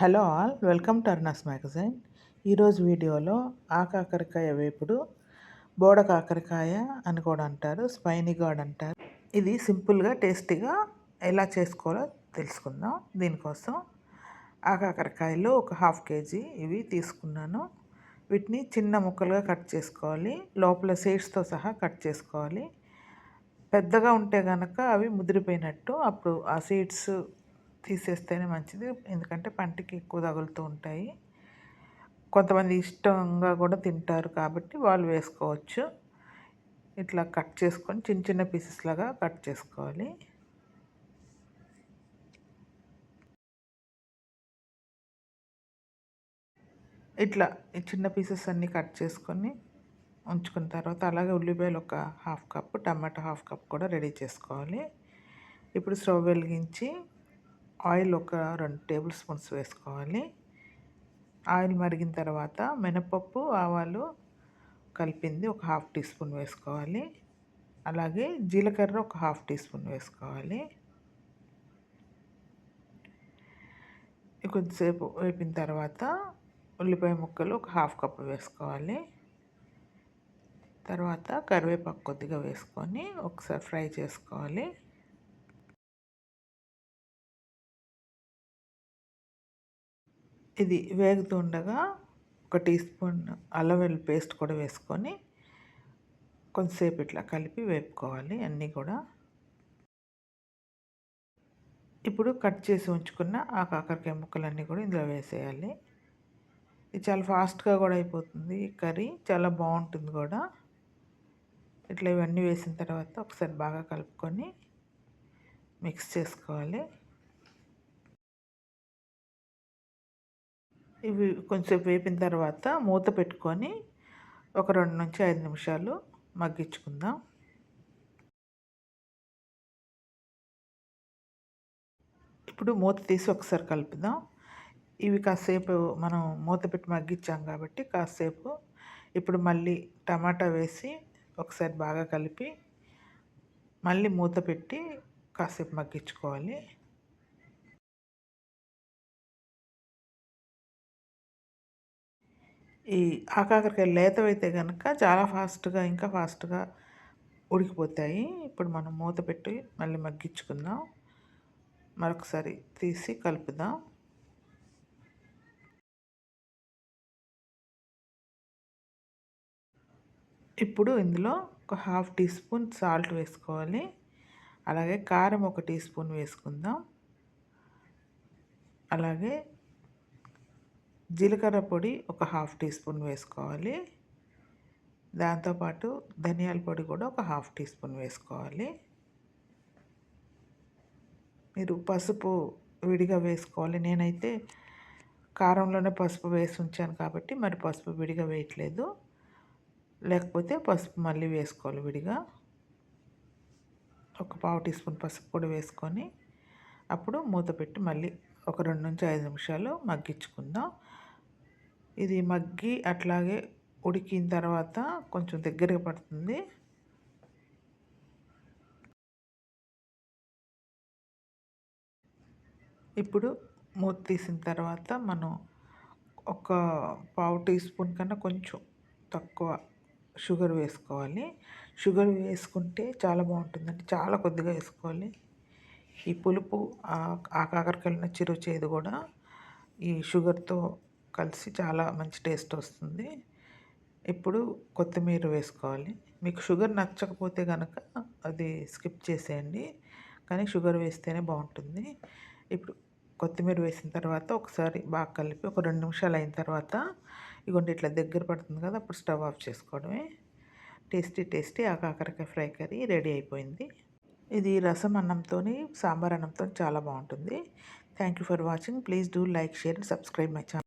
Hello all welcome to Arnas magazine. ఈరోజు వీడియోలో ఆకాకరకాయ వేపుడు బోడ కాకరకాయ అని కూడా అంటారు స్పైనీ గాడ్ అంటారు. ఇది సింపుల్గా టేస్టీగా ఎలా చేసుకోవాలో తెలుసుకుందాం. దీనికోసం ఆకాకరకాయలు ఒక హాఫ్ కేజీ ఇవి తీసుకున్నాను. వీటిని చిన్న ముక్కలుగా కట్ చేసుకోవాలి. లోపల సీడ్స్తో సహా కట్ చేసుకోవాలి. పెద్దగా ఉంటే కనుక అవి ముదిరిపోయినట్టు అప్పుడు ఆ సీడ్స్ తీసేస్తేనే మంచిది. ఎందుకంటే పంటికి ఎక్కువ తగులుతూ ఉంటాయి. కొంతమంది ఇష్టంగా కూడా తింటారు కాబట్టి వాళ్ళు వేసుకోవచ్చు. ఇట్లా కట్ చేసుకొని చిన్న చిన్న పీసెస్ లాగా కట్ చేసుకోవాలి. ఇట్లా చిన్న పీసెస్ అన్నీ కట్ చేసుకొని ఉంచుకున్న తర్వాత అలాగే ఉల్లిపాయలు ఒక half cup tomato half cup కూడా రెడీ చేసుకోవాలి. ఇప్పుడు స్టవ్ వెలిగించి ఆయిల్ ఒక రెండు టేబుల్ స్పూన్స్ వేసుకోవాలి. ఆయిల్ మరిగిన తర్వాత మినపప్పు ఆవాలు కలిపింది ఒక హాఫ్ టీ స్పూన్ వేసుకోవాలి. అలాగే జీలకర్ర ఒక హాఫ్ టీ స్పూన్ వేసుకోవాలి. కొద్దిసేపు వేపిన తర్వాత ఉల్లిపాయ ముక్కలు ఒక హాఫ్ కప్ వేసుకోవాలి. తర్వాత కరివేపాకు కొద్దిగా వేసుకొని ఒకసారి ఫ్రై చేసుకోవాలి. ఇది వేగుతుండగా ఒక టీ స్పూన్ అల్లం వెల్లుల్లి పేస్ట్ కూడా వేసుకొని కొంతసేపు ఇట్లా కలిపి వేపుకోవాలి అన్నీ కూడా. ఇప్పుడు కట్ చేసి ఉంచుకున్న ఆ కాకరకాయ ముక్కలన్నీ కూడా ఇందులో వేసేయాలి. ఇది చాలా ఫాస్ట్గా కూడా అయిపోతుంది. కర్రీ చాలా బాగుంటుంది కూడా. ఇట్లా ఇవన్నీ వేసిన తర్వాత ఒకసారి బాగా కలుపుకొని మిక్స్ చేసుకోవాలి. ఇవి కొంచెం వేపిన తర్వాత మూత పెట్టుకొని ఒక రెండు నుంచి ఐదు నిమిషాలు మగ్గించుకుందాం. ఇప్పుడు మూత తీసి ఒకసారి కలుపుదాం. ఇవి కాసేపు మనం మూత పెట్టి మగ్గించాం కాబట్టి కాసేపు ఇప్పుడు మళ్ళీ టమాటా వేసి ఒకసారి బాగా కలిపి మళ్ళీ మూత పెట్టి కాసేపు మగ్గించుకోవాలి. ఈ ఆకాకరకాయ లేతవైతే కనుక చాలా ఫాస్ట్గా ఇంకా ఫాస్ట్గా ఉడికిపోతాయి. ఇప్పుడు మనం మూత పెట్టి మళ్ళీ మగ్గించుకుందాం. మరొకసారి తీసి కలుపుదాం. ఇప్పుడు ఇందులో ఒక హాఫ్ టీ స్పూన్ సాల్ట్ వేసుకోవాలి. అలాగే కారం ఒక టీ స్పూన్ వేసుకుందాం. అలాగే జీలకర్ర పొడి ఒక హాఫ్ టీ స్పూన్ వేసుకోవాలి. దాంతోపాటు ధనియాల పొడి కూడా ఒక హాఫ్ టీ స్పూన్ వేసుకోవాలి. మీరు పసుపు విడిగా వేసుకోవాలి. నేనైతే కారంలోనే పసుపు వేసి ఉంచాను కాబట్టి మరి పసుపు విడిగా వేయట్లేదు. లేకపోతే పసుపు మళ్ళీ వేసుకోవాలి విడిగా. ఒక పావు టీ స్పూన్ పసుపు కూడా వేసుకొని అప్పుడు మూత పెట్టి మళ్ళీ ఒక రెండు నుంచి ఐదు నిమిషాలు మగ్గించుకుందాం. ఇది మగ్గి అట్లాగే ఉడికిన తర్వాత కొంచెం దగ్గరగా పడుతుంది. ఇప్పుడు మూత తీసిన తర్వాత మనం ఒక పావు టీ స్పూన్ కన్నా కొంచెం తక్కువ షుగర్ వేసుకోవాలి. షుగర్ వేసుకుంటే చాలా బాగుంటుందండి. చాలా కొద్దిగా వేసుకోవాలి. ఈ పులుపు ఆ కాకరకాయలు చిరు చేదు కూడా ఈ షుగర్తో కలిసి చాలా మంచి టేస్ట్ వస్తుంది. ఇప్పుడు కొత్తిమీర వేసుకోవాలి. మీకు షుగర్ నచ్చకపోతే కనుక అది స్కిప్ చేసేయండి. కానీ షుగర్ వేస్తేనే బాగుంటుంది. ఇప్పుడు కొత్తిమీర వేసిన తర్వాత ఒకసారి బాగా కలిపి ఒక రెండు నిమిషాలు అయిన తర్వాత ఇగోండి ఇట్లా దగ్గర పడుతుంది కదా అప్పుడు స్టవ్ ఆఫ్ చేసుకోవడమే. టేస్టీ టేస్టీ ఆ కాకరకాయ ఫ్రై కర్రీ రెడీ అయిపోయింది. ఇది రసం అన్నంతో సాంబార్ అన్నంతో చాలా బాగుంటుంది. Thank you for watching please do like share and subscribe my channel